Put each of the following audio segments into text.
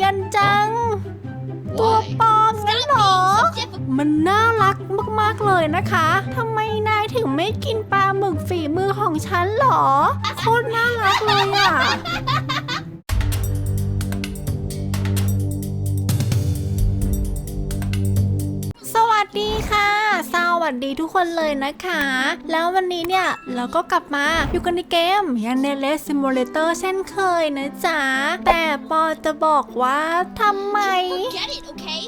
ยันจัง ตัวปลอมนั่นเหรอ มันน่ารักมากๆเลยนะคะทำไมนายถึงไม่กินปลาหมึกฝีมือของฉันเหรอโคตรน่ารักเลยอะสวัสดีค่ะส วัสดีทุกคนเลยนะคะ แล้ววันนี้เนี่ย เราก็กลับมาอยู่กันในเกมยันเนเลสซิมูเลเตอร์เช่นเคยนะจ๊ะ แต่ปอจะบอกว่าทำไม Get it, okay?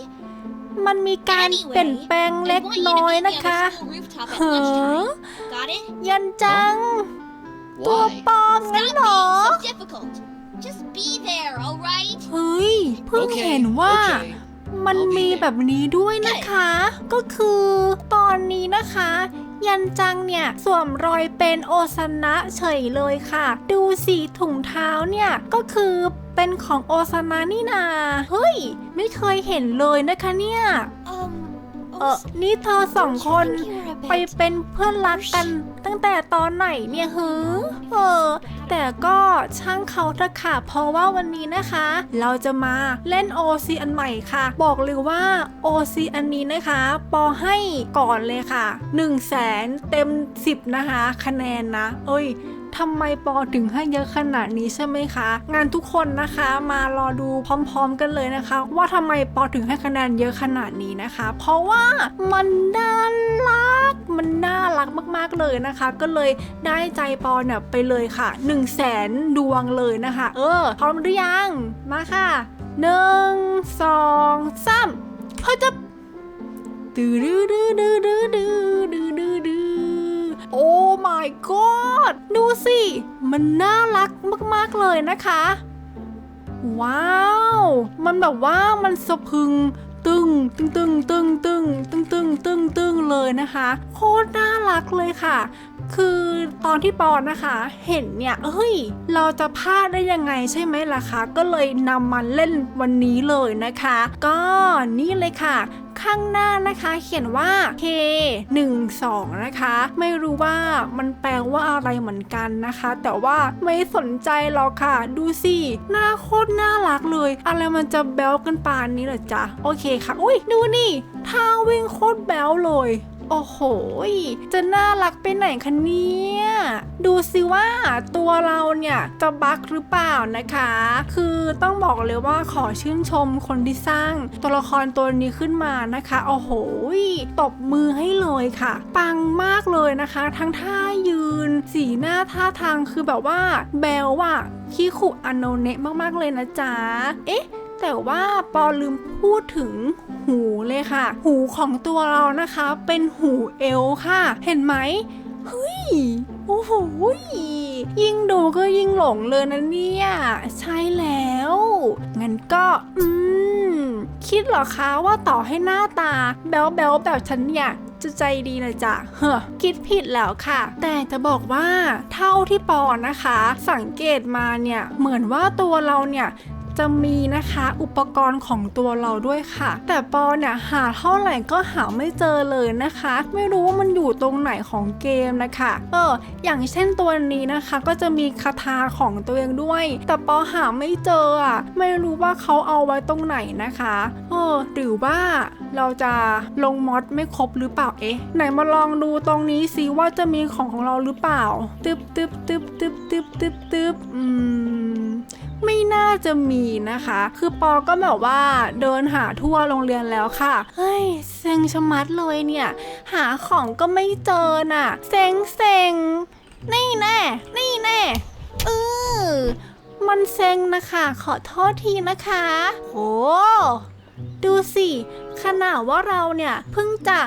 มันมีการเปลี่ยนแปลงเล็ก I want you น้อย to meet me นะ on คะ the school rooftop at เฮ้อ lunchtime. Got it? ยันจัง ตัว Why? ปลอมงั้น Stop เหรอ being so difficult. Just be there, alright? เฮ้ย เพิ่ง Okay, เห็นว่า okay. มันมีแบบนี้ด้วยนะคะ ก็คือตอนนี้นะคะ ยันจังเนี่ยสวมรอยเป็นโอซานะเฉยเลยค่ะ ดูสีถุงเท้าเนี่ยก็คือเป็นของโอซานะนี่นา เฮ้ย ไม่เคยเห็นเลยนะคะเนี่ย เออนี่เธอสองคนไปเป็นเพื่อนรักกันตั้งแต่ตอนไหนเนี่ยฮือเออ แต่ก็ช่างเขาเถอะค่ะ เพราะว่าวันนี้นะคะ เราจะมาเล่น OC อันใหม่ค่ะ บอกเลยว่า OC อันนี้นะคะ ปอให้ก่อนเลยค่ะ1 0 0 0 0แสนเต็ม 10 นะคะ คะแนนนะ เอ้ย ทำไมปอถึงให้เยอะขนาดนี้ใช่ไหมคะ งานทุกคนนะคะมารอดูพร้อมๆกันเลยนะคะ ว่าทำไมปอถึงให้คะแนนเยอะขนาดนี้นะคะ เพราะว่ามันน่ารักมันน่ารักมากๆเลยนะคะ ก็เลยได้ใจปอเนี่ยไปเลยค่ะ1นึ่งแสนดวงเลยนะคะ เออ พร้อมหรือยังมาค่ะหนึ่งสองสามเฮ้ยจะดื้อดื้อดื้อดื้อดื้อดื้อดื้อ โอ้ my god ดูสิ มันน่ารักมากๆเลยนะคะ ว้าว มันแบบว่ามันสะพึงตึงตึงตึงตึงตึงตึงตึงตึงตึงเลยนะคะ โคตรน่ารักเลยค่ะ คือตอนที่ปอนนะคะ เห็นเนี่ยเฮ้ย เราจะพลาดได้ยังไงใช่ไหมล่ะคะ ก็เลยนำมาเล่นวันนี้เลยนะคะ ก็นี่เลยค่ะข้างหน้านะคะเขียนว่า K 1 2นะคะ ไม่รู้ว่ามันแปลว่าอะไรเหมือนกันนะคะ แต่ว่าไม่สนใจหรอกค่ะ ดูสิหน้าโคตรน่ารักเลย อะไรมันจะแบ๊วกันปานนี้เหรอจ๊ะ โอเคค่ะ อุ้ยดูนี่ท่าวิ่งโคตรแบ๊วเลย โอ้โห จะน่ารักไปไหนคะเนี่ยดูสิว่าตัวเราเนี่ยจะบักหรือเปล่านะคะ คือต้องบอกเลยว่าขอชื่นชมคนที่สร้างตัวละครตัวนี้ขึ้นมานะคะ โอ้โห ตบมือให้เลยค่ะ ปังมากเลยนะคะ ทั้งท่ายืน สีหน้าท่าทางคือแบบว่า แบลว่ะขี้ขุอโนเนะมากๆเลยนะจ๊ะ เอ๊ะ แต่ว่าปอลืมพูดถึง หูเลยค่ะ หูของตัวเรานะคะเป็นหูเอลค่ะ เห็นไหมเฮ้ยโอ้โหยิ่งดูก็ยิ่งหลงเลยนะเนี่ย ใช่แล้ว งั้นก็ อืม คิดเหรอคะว่าต่อให้หน้าตา แบ๊วแบ๊วแบบฉันเนี่ยจะใจดีนะจ๊ะเฮ้อคิดผิดแล้วค่ะ แต่จะบอกว่าเท่าที่ปอนะคะ สังเกตมาเนี่ย เหมือนว่าตัวเราเนี่ย จะมีนะคะอุปกรณ์ของตัวเราด้วยค่ะ แต่ปอเนี่ยหาเท่าไหร่ก็หาไม่เจอเลยนะคะ ไม่รู้ว่ามันอยู่ตรงไหนของเกมนะคะเอออย่างเช่นตัวนี้นะคะ ก็จะมีคาถาของตัวเองด้วย แต่ปอหาไม่เจออะไม่รู้ว่าเขาเอาไว้ตรงไหนนะคะเออหรือว่าเราจะลงมอดไม่ครบหรือเปล่าเอ๊ะไหนมาลองดูตรงนี้สิว่าจะมีของของเราหรือเปล่าตึบตึบตึบตึบตึบตึบตึบอืม ไม่น่าจะมีนะคะ คือปอก็แบบว่าเดินหาทั่วโรงเรียนแล้วค่ะ เฮ้ยเซ็งชะมัดเลยเนี่ย หาของก็ไม่เจอน่ะ เซ็งเซ็งนี่แน่ นี่แน่เออมันเซ็งนะคะ ขอโทษทีนะคะ โห ดูสิ ขนาดว่าเราเนี่ยเพิ่งจะ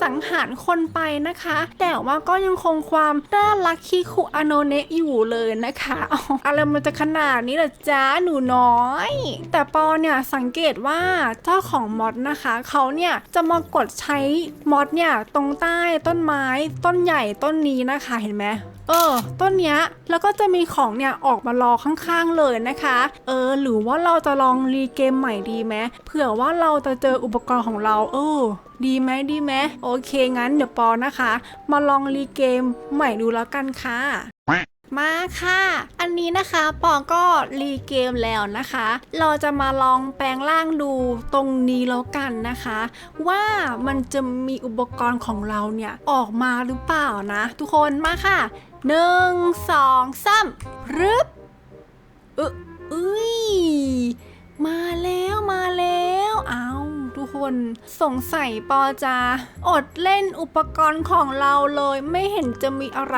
สังหารคนไปนะคะ แต่ว่าก็ยังคงความน่ารักคิคุอโนเนะอยู่เลยนะคะอะไรมันจะขนาดนี้ล่ะจ๊ะหนูน้อย แต่ปอเนี่ยสังเกตว่าเจ้าของมอดนะคะเขาเนี่ยจะมากดใช้มอดเนี่ยตรงใต้ต้นไม้ ต้นใหญ่ต้นนี้นะคะเห็นไหมเออ ต้นเนี้ยแล้วก็จะมีของเนี่ยออกมารอข้างๆเลยนะคะ เออ หรือว่าเราจะลองรีเกมใหม่ดีไหมเผื่อว่าเราจะเจออุปกรณ์ของเรา เออ ดีไหมดีไหมโอเคงั้นเดี๋ยวปอนะคะ มาลองรีเกมใหม่ดูแล้วกันค่ะมาค่ะ อันนี้นะคะปอก็รีเกมแล้วนะคะ เราจะมาลองแปลงร่างดูตรงนี้แล้วกันนะคะ ว่ามันจะมีอุปกรณ์ของเราเนี่ยออกมาหรือเปล่านะ ทุกคนมาค่ะหนึ่งสองสามรึบเอออุ้ยมาแล้วมาแล้วเอา ทุกคน สงสัยปอจะอดเล่นอุปกรณ์ของเราเลย ไม่เห็นจะมีอะไร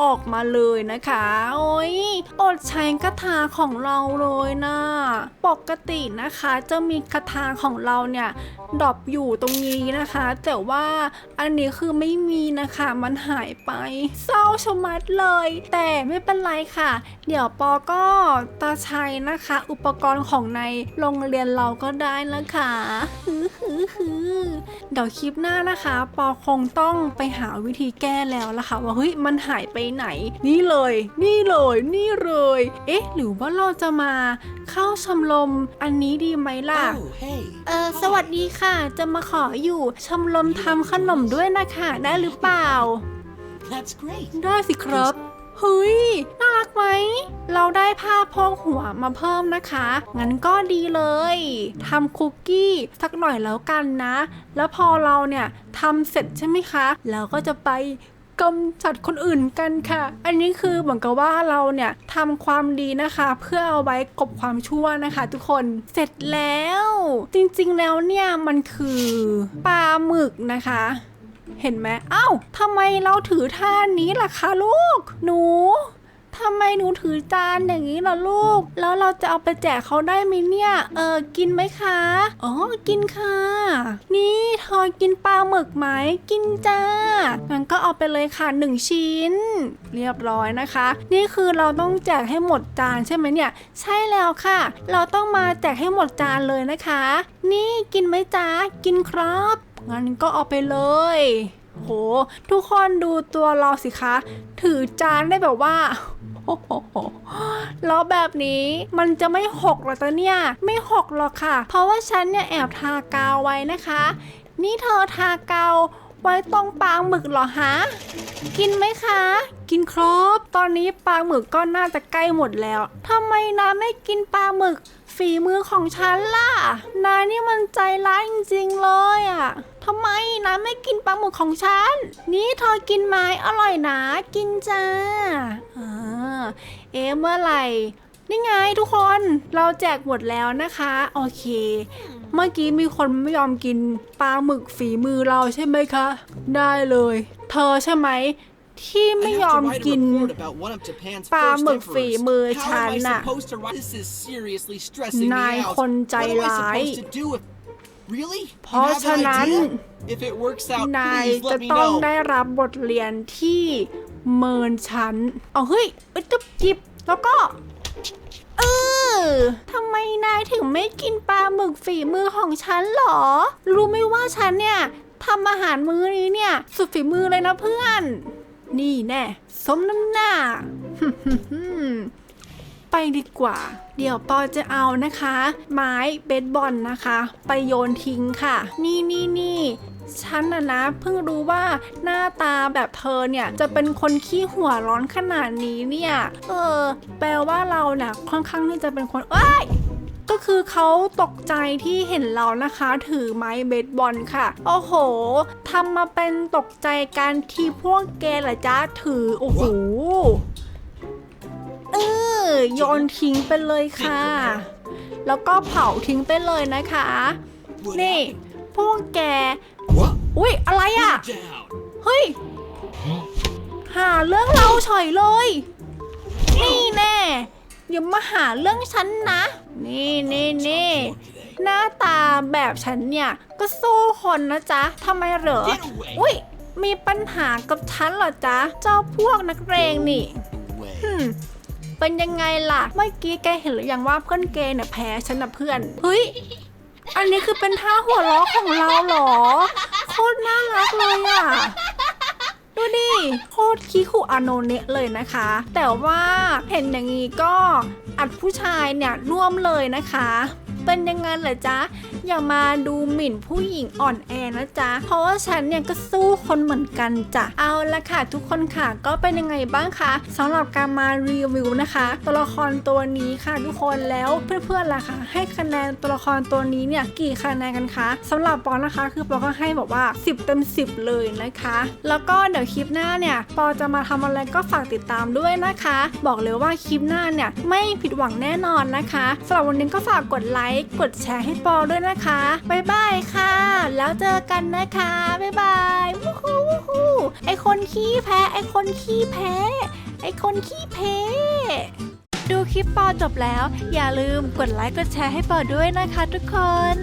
ออกมาเลยนะคะ โอ้ยอดใช้คาถาของเราเลยนะปกตินะคะจะมีคาถาของเราเนี่ยดรอปอยู่ตรงนี้นะคะ แต่ว่าอันนี้คือไม่มีนะคะมันหายไป เศร้าชะมัดเลย แต่ไม่เป็นไรค่ะ เดี๋ยวปอก็ตาชัยนะคะ อุปกรณ์ของในโรงเรียนเราก็ได้นะคะฮือฮือฮือเดี๋ยวคลิปหน้านะคะ ปอคงต้องไปหาวิธีแก้แล้วล่ะค่ะ ว่าเฮ้ยมันหายไปไหน นี่เลย นี่เลย นี่เลย เอ๊ะ หรือว่าเราจะมาเข้าชมรมอันนี้ดีไหมล่ะ Oh, hey. เออสวัสดีค่ะ จะมาขออยู่ชมรมทำขนมด้วยนะคะ ได้หรือเปล่า That's great. ได้สิครับ เฮ้ย น่ารักไหม เราได้ผ้าโพกหัวมาเพิ่มนะคะ งั้นก็ดีเลยทำคุกกี้สักหน่อยแล้วกันนะ แล้วพอเราเนี่ยทำเสร็จใช่ไหมคะเราก็จะไปกำจัดคนอื่นกันค่ะ อันนี้คือเหมือนกับว่าเราเนี่ยทำความดีนะคะ เพื่อเอาไว้กบความชั่วนะคะ ทุกคนเสร็จแล้ว จริงๆแล้วเนี่ยมันคือปลาหมึกนะคะ เห็นไหมเอ้าทำไมเราถือท่านี้ล่ะคะลูก หนูทำไมหนูถือจานอย่างนี้ล่ะลูก แล้วเราจะเอาไปแจกเขาได้ไหมเนี่ย เออ กินไหมคะ อ๋อ กินค่ะ นี่เธอกินปลาหมึกไหม กินจ้า งั้นก็เอาไปเลยค่ะหนึ่งชิ้น เรียบร้อยนะคะ นี่คือเราต้องแจกให้หมดจานใช่ไหมเนี่ย ใช่แล้วค่ะ เราต้องมาแจกให้หมดจานเลยนะคะ นี่กินไหมจ้า กินครับ งั้นก็เอาไปเลย โห ทุกคนดูตัวเราสิคะ ถือจานได้แบบว่าโอ้โหแล้วแบบนี้มันจะไม่หกหรอตะเนี่ย ไม่หกหรอกค่ะ เพราะว่าฉันเนี่ยแอบทากาวไว้นะคะ นี่เธอทากาวไว้ตรงปางหมึกหรอฮะ กินไหมคะ กินครบ ตอนนี้ปลาหมึกก็น่าจะใกล้หมดแล้ว ทำไมนะไม่กินปลาหมึก ฝีมือของฉันล่ะ นายนี่มันใจร้ายจริงๆเลยอะ ทำไมนะไม่กินปลาหมึกของฉัน นี่เธอกินไหมอร่อยนะ กินจ้าอ่าเอ๊ะเมื่อไหร่ นี่ไงทุกคน เราแจกหมดแล้วนะคะ โอเค เมื่อกี้มีคนไม่ยอมกินปลาหมึกฝีมือเราใช่ไหมคะ ได้เลย เธอใช่ไหมที่ไม่ยอมกินปลาหมึกฝีมือฉันน่ะนายคนใจร้าย Really? เพ You ราะ have ฉะ an นั้น idea? If it works out, นาย please จะ let me ต้อง know. ได้รับบทเรียนที่เมินฉันเอาเฮ้ยเอ้ยจุบจิบแล้วก็ เออทำไมนายถึงไม่กินปลาหมึกฝีมือของฉันหรอ รู้ไหมว่าฉันเนี่ยทำอาหารมื้อนี้เนี่ย สุดฝีมือเลยนะเพื่อน นี่แน่สมน้ำหน้า ไปดีกว่า เดี๋ยวปอจะเอานะคะ ไม้เบสบอลนะคะ ไปโยนทิ้งค่ะ นี่นี่นี่ฉันนะนะเพิ่งรู้ว่าหน้าตาแบบเธอเนี่ยจะเป็นคนขี้หัวร้อนขนาดนี้เนี่ย เออ แปลว่าเราเนี่ยค่อนข้างที่จะเป็นคนเอ้ยก็คือเขาตกใจที่เห็นเรานะคะ ถือไม้เบสบอลค่ะ โอ้โหทำมาเป็นตกใจการที่พวกแกเหรอจ๊ะถือ โอ้โห เออโยนทิ้งไปเลยค่ะ แล้วก็เผาทิ้งไปเลยนะคะ What นี่ happened? พวกแก What? อุ้ยอะไรอะ่ะ Put it down. เฮ้ย หาเรื่องเราเฉยเลย นี่แน่อย่ามาหาเรื่องฉันนะ นี่นี่นี่หน้าตาแบบฉันเนี่ย ก็สู้คนนะจ๊ะทำไมเหรอ Get away. อุ้ยมีปัญหากับฉันเหรอจ๊ะ เจ้าพวกนักเรงนี่ Away. อืม เป็นยังไงล่ะ เมื่อกี้แกเห็นหรือยังว่าเพื่อนแกเนี่ยแพ้ฉันนะเพื่อน เฮ้ย อันนี้คือเป็นท่าหัวเราะของเราเหรอ โคตรน่ารักเลยอะดูดิโคตรคิคุอโนเนะเลยนะคะ แต่ว่าเห็นอย่างนี้ก็อัดผู้ชายเนี่ยร่วมเลยนะคะ เป็นยังไงเหรอจ๊ะ อย่ามาดูหมิ่นผู้หญิงอ่อนแอนะจ๊ะ เพราะว่าฉันเนี่ยก็สู้คนเหมือนกันจ้ะ เอาละค่ะทุกคนค่ะก็เป็นยังไงบ้างคะสำหรับการมารีวิวนะคะ ตัวละครตัวนี้ค่ะทุกคนแล้วเพื่อนๆล่ะคะให้คะแนนตัวละครตัวนี้เนี่ยกี่คะแนนกันคะสำหรับปอนะคะ คือปอก็ให้แบบว่า 10 เต็ม 10 เลยนะคะ แล้วก็เดี๋ยวคลิปหน้าเนี่ยปอจะมาทำอะไรก็ฝากติดตามด้วยนะคะ บอกเลยว่าคลิปหน้าเนี่ยไม่ผิดหวังแน่นอนนะคะสำหรับวันนี้ก็ฝากกดไลค์กดแชร์ให้ปอด้วยนะนะคะ บ๊ายบายค่ะ แล้วเจอกันนะคะ บ๊ายบายวู้ฮู้วู้ฮู้ไอคนขี้แพ้ ไอคนขี้แพ้ ไอคนขี้แพ้ดูคลิปปอจบแล้ว อย่าลืมกดไลค์กดแชร์ให้ปอด้วยนะคะทุกคน